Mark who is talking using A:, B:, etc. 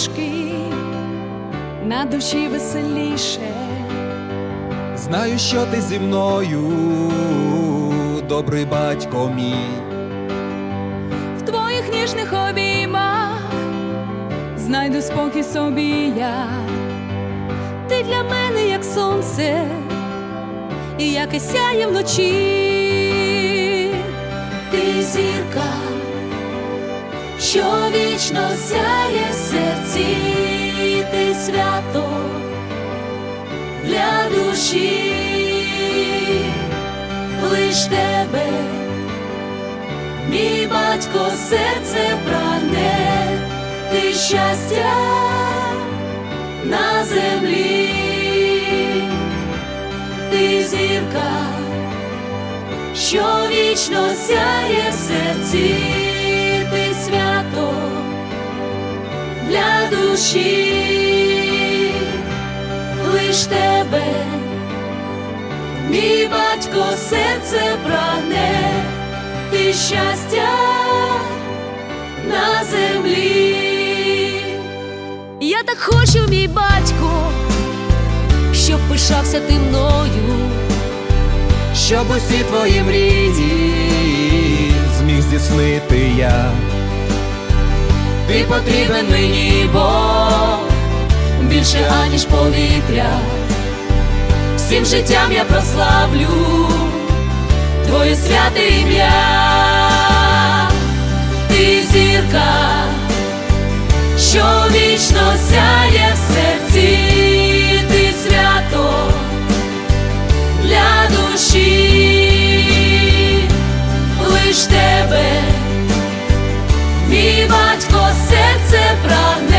A: важкий, на душі веселіше.
B: Знаю, що ти зі мною, добрий батько мій.
A: В твоїх ніжних обіймах знайду спокій собі я. Ти для мене як сонце, і яке сяє вночі. Ти зірка, що вічно сяє в серці, ти свято для душі, лиш тебе. Мій батько серце прагне, ти щастя на землі, ти зірка, що вічно сяє в серці, ти свято для душі, лиш тебе, мій батько серце прагне ти щастя на землі. Я так хочу, мій батько, щоб пишався ти мною.
B: Щоб усі твої мрії зміг здійснити я.
A: Ти потрібен мені, бо більше аніж повітря. Всім життям я прославлю твоє святе ім'я, ти зірка, що вічно сяє прагне,